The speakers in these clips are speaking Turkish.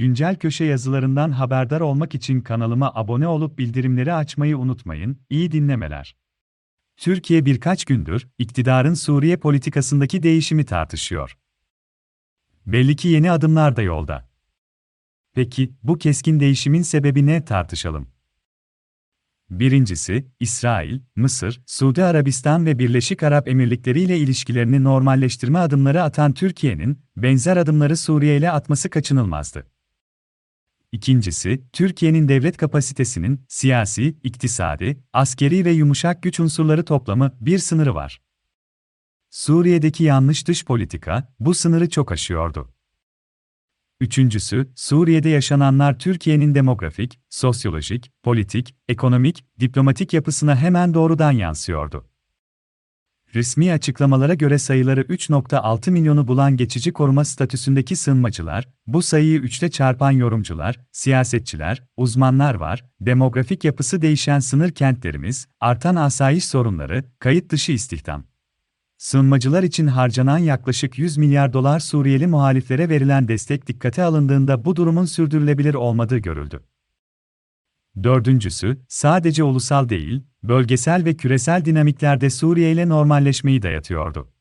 Güncel köşe yazılarından haberdar olmak için kanalıma abone olup bildirimleri açmayı unutmayın. İyi dinlemeler. Türkiye birkaç gündür iktidarın Suriye politikasındaki değişimi tartışıyor. Belli ki yeni adımlar da yolda. Peki bu keskin değişimin sebebi ne tartışalım. Birincisi, İsrail, Mısır, Suudi Arabistan ve Birleşik Arap Emirlikleri ile ilişkilerini normalleştirme adımları atan Türkiye'nin benzer adımları Suriye ile atması kaçınılmazdı. İkincisi, Türkiye'nin devlet kapasitesinin siyasi, iktisadi, askeri ve yumuşak güç unsurları toplamı bir sınırı var. Suriye'deki yanlış dış politika bu sınırı çok aşıyordu. Üçüncüsü, Suriye'de yaşananlar Türkiye'nin demografik, sosyolojik, politik, ekonomik, diplomatik yapısına hemen doğrudan yansıyordu. Resmi açıklamalara göre sayıları 3.6 milyonu bulan geçici koruma statüsündeki sığınmacılar, bu sayıyı üçte çarpan yorumcular, siyasetçiler, uzmanlar var, demografik yapısı değişen sınır kentlerimiz, artan asayiş sorunları, kayıt dışı istihdam. Sığınmacılar için harcanan yaklaşık 100 milyar dolar Suriyeli muhaliflere verilen destek dikkate alındığında bu durumun sürdürülebilir olmadığı görüldü. Dördüncüsü, sadece ulusal değil, bölgesel ve küresel dinamiklerde Suriye ile normalleşmeyi dayatıyordu.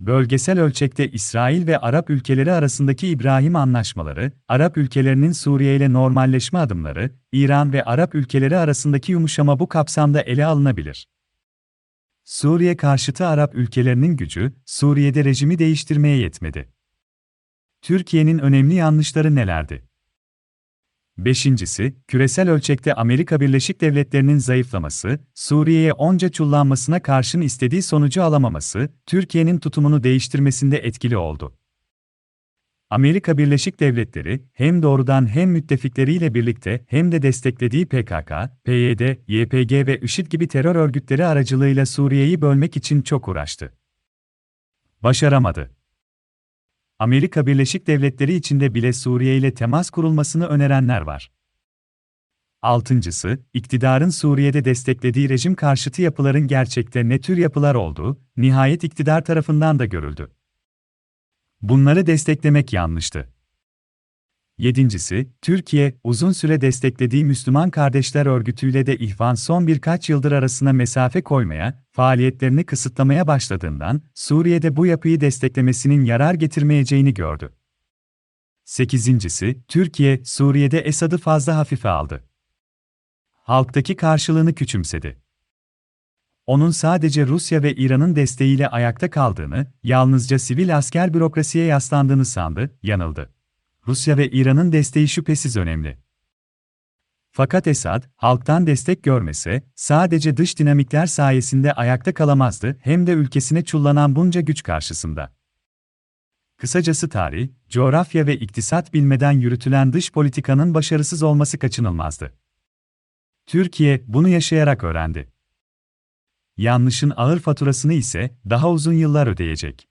Bölgesel ölçekte İsrail ve Arap ülkeleri arasındaki İbrahim anlaşmaları, Arap ülkelerinin Suriye ile normalleşme adımları, İran ve Arap ülkeleri arasındaki yumuşama bu kapsamda ele alınabilir. Suriye karşıtı Arap ülkelerinin gücü, Suriye'de rejimi değiştirmeye yetmedi. Türkiye'nin önemli yanlışları nelerdi? Beşincisi, küresel ölçekte Amerika Birleşik Devletleri'nin zayıflaması, Suriye'ye onca çullanmasına karşın istediği sonucu alamaması, Türkiye'nin tutumunu değiştirmesinde etkili oldu. Amerika Birleşik Devletleri, hem doğrudan hem müttefikleriyle birlikte hem de desteklediği PKK, PYD, YPG ve IŞİD gibi terör örgütleri aracılığıyla Suriye'yi bölmek için çok uğraştı. Başaramadı. Amerika Birleşik Devletleri içinde bile Suriye ile temas kurulmasını önerenler var. Altıncısı, iktidarın Suriye'de desteklediği rejim karşıtı yapıların gerçekte ne tür yapılar olduğu, nihayet iktidar tarafından da görüldü. Bunları desteklemek yanlıştı. Yedincisi, Türkiye, uzun süre desteklediği Müslüman Kardeşler Örgütü'yle de İhvan son birkaç yıldır arasına mesafe koymaya, faaliyetlerini kısıtlamaya başladığından, Suriye'de bu yapıyı desteklemesinin yarar getirmeyeceğini gördü. Sekizincisi, Türkiye, Suriye'de Esad'ı fazla hafife aldı. Halktaki karşılığını küçümsedi onun sadece Rusya ve İran'ın desteğiyle ayakta kaldığını, yalnızca sivil asker bürokrasiye yaslandığını sandı, yanıldı. Rusya ve İran'ın desteği şüphesiz önemli. Fakat Esad, halktan destek görmese, sadece dış dinamikler sayesinde ayakta kalamazdı hem de ülkesine çullanan bunca güç karşısında. Kısacası tarih, coğrafya ve iktisat bilmeden yürütülen dış politikanın başarısız olması kaçınılmazdı. Türkiye, bunu yaşayarak öğrendi yanlışın ağır faturasını ise daha uzun yıllar ödeyecek.